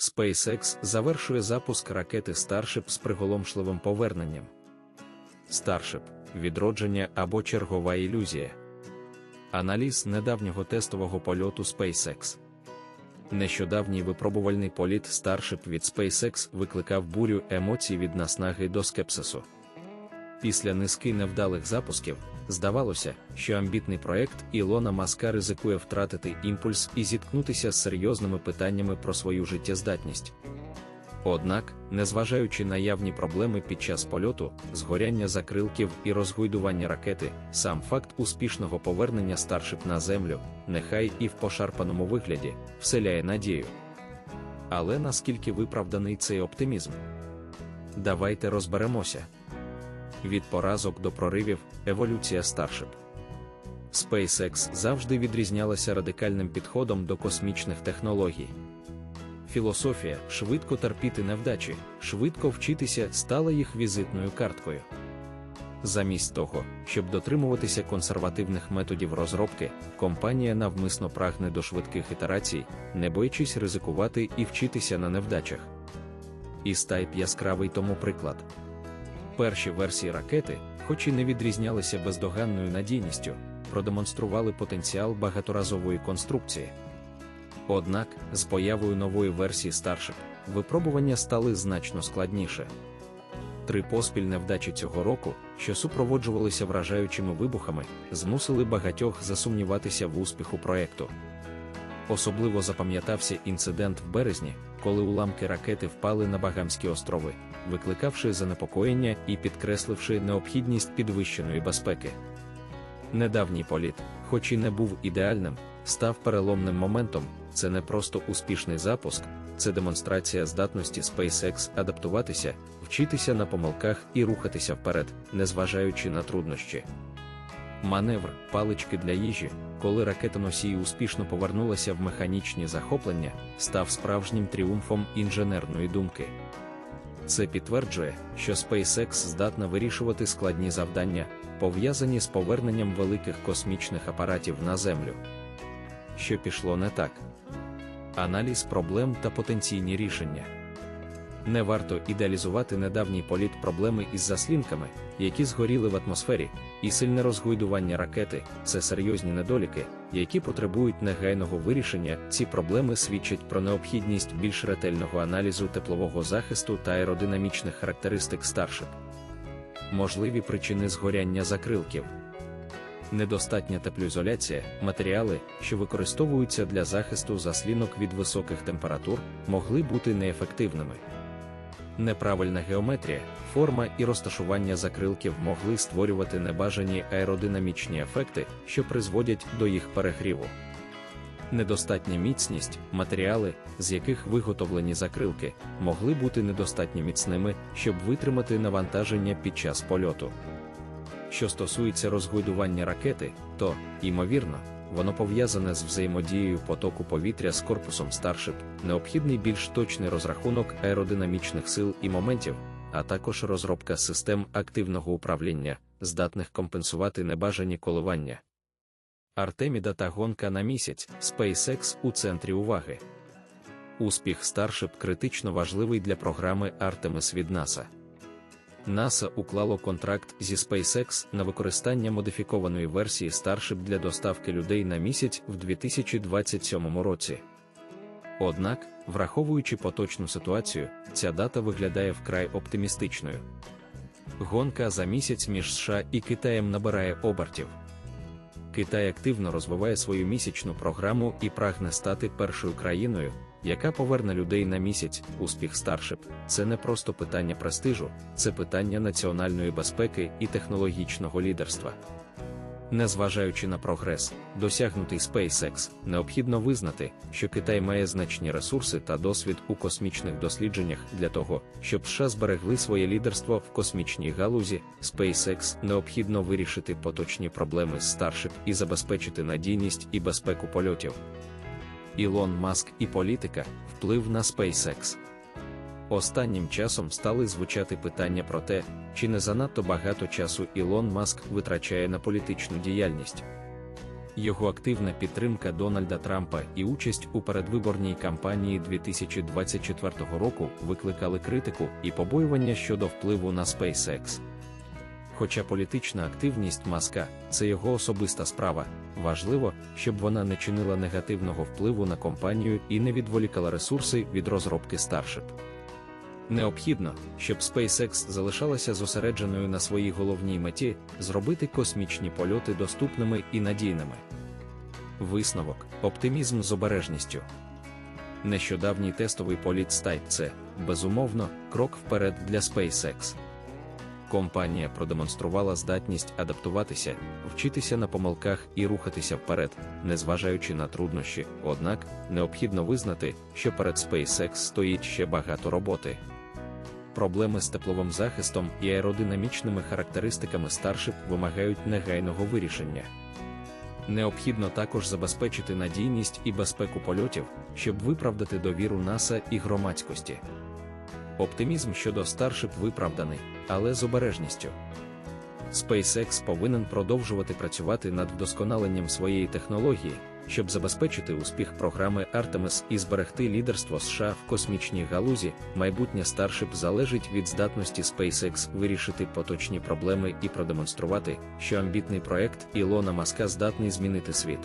SpaceX завершує запуск ракети Starship з приголомшливим поверненням. Starship – відродження або чергова ілюзія. Аналіз недавнього тестового польоту SpaceX. Нещодавній випробувальний політ Starship від SpaceX викликав бурю емоцій від наснаги до скепсису. Після низки невдалих запусків здавалося, що амбітний проект Ілона Маска ризикує втратити імпульс і зіткнутися з серйозними питаннями про свою життєздатність. Однак, незважаючи на явні проблеми під час польоту, згоряння закрилків і розгойдування ракети, сам факт успішного повернення старшип на землю, нехай і в пошарпаному вигляді, вселяє надію. Але наскільки виправданий цей оптимізм? Давайте розберемося. Від поразок до проривів еволюція Starship. SpaceX завжди відрізнялася радикальним підходом до космічних технологій. Філософія швидко терпіти невдачі, швидко вчитися стала їх візитною карткою. Замість того, щоб дотримуватися консервативних методів розробки, компанія навмисно прагне до швидких ітерацій, не боячись ризикувати і вчитися на невдачах. І Type яскравий тому приклад. Перші версії ракети, хоч і не відрізнялися бездоганною надійністю, продемонстрували потенціал багаторазової конструкції. Однак, з появою нової версії Starship, випробування стали значно складніше. Три поспіль невдачі цього року, що супроводжувалися вражаючими вибухами, змусили багатьох засумніватися в успіху проекту. Особливо запам'ятався інцидент в березні, коли уламки ракети впали на Багамські острови, викликавши занепокоєння і підкресливши необхідність підвищеної безпеки. Недавній політ, хоч і не був ідеальним, став переломним моментом. Це не просто успішний запуск, це демонстрація здатності SpaceX адаптуватися, вчитися на помилках і рухатися вперед, незважаючи на труднощі. Маневр, палички для їжі, коли ракетоносії успішно повернулася в механічні захоплення, став справжнім тріумфом інженерної думки. Це підтверджує, що SpaceX здатна вирішувати складні завдання, пов'язані з поверненням великих космічних апаратів на Землю. Що пішло не так. Аналіз проблем та потенційні рішення. Не варто ідеалізувати недавній політ проблеми із заслінками, які згоріли в атмосфері, і сильне розгойдування ракети це серйозні недоліки, які потребують негайного вирішення. Ці проблеми свідчать про необхідність більш ретельного аналізу теплового захисту та аеродинамічних характеристик Starship. Можливі причини згоряння закрилків. Недостатня теплоізоляція, матеріали, що використовуються для захисту заслінок від високих температур, могли бути неефективними. Неправильна геометрія, форма і розташування закрилків могли створювати небажані аеродинамічні ефекти, що призводять до їх перегріву. Недостатня міцність, матеріали, з яких виготовлені закрилки, могли бути недостатньо міцними, щоб витримати навантаження під час польоту. Що стосується розгойдування ракети, то, ймовірно, воно пов'язане з взаємодією потоку повітря з корпусом Starship, необхідний більш точний розрахунок аеродинамічних сил і моментів, а також розробка систем активного управління, здатних компенсувати небажані коливання. Артеміда та гонка на місяць SpaceX у центрі уваги. Успіх Starship критично важливий для програми Artemis від NASA. НАСА уклало контракт зі SpaceX на використання модифікованої версії Starship для доставки людей на місяць в 2027 році. Однак, враховуючи поточну ситуацію, ця дата виглядає вкрай оптимістичною. Гонка за місяць між США і Китаєм набирає обертів. Китай активно розвиває свою місячну програму і прагне стати першою країною, яка поверне людей на місяць, успіх Starship – це не просто питання престижу, це питання національної безпеки і технологічного лідерства. Незважаючи на прогрес, досягнутий SpaceX, необхідно визнати, що Китай має значні ресурси та досвід у космічних дослідженнях для того, щоб США зберегли своє лідерство в космічній галузі. SpaceX необхідно вирішити поточні проблеми з Starship і забезпечити надійність і безпеку польотів. Ілон Маск і політика, вплив на SpaceX. Останнім часом стали звучати питання про те, чи не занадто багато часу Ілон Маск витрачає на політичну діяльність. Його активна підтримка Дональда Трампа і участь у передвиборній кампанії 2024 року викликали критику і побоювання щодо впливу на SpaceX. Хоча політична активність маска це його особиста справа, важливо, щоб вона не чинила негативного впливу на компанію і не відволікала ресурси від розробки Starship. Необхідно, щоб SpaceX залишалася зосередженою на своїй головній меті зробити космічні польоти доступними і надійними. Висновок, оптимізм з обережністю. Нещодавній тестовий політ Type C, безумовно, крок вперед для SpaceX. Компанія продемонструвала здатність адаптуватися, вчитися на помилках і рухатися вперед, незважаючи на труднощі, однак необхідно визнати, що перед SpaceX стоїть ще багато роботи. Проблеми з тепловим захистом і аеродинамічними характеристиками Starship вимагають негайного вирішення. Необхідно також забезпечити надійність і безпеку польотів, щоб виправдати довіру НАСА і громадськості. Оптимізм щодо Starship виправданий, але з обережністю. SpaceX повинен продовжувати працювати над вдосконаленням своєї технології, щоб забезпечити успіх програми Artemis і зберегти лідерство США в космічній галузі. Майбутнє Starship залежить від здатності SpaceX вирішити поточні проблеми і продемонструвати, що амбітний проект Ілона Маска здатний змінити світ.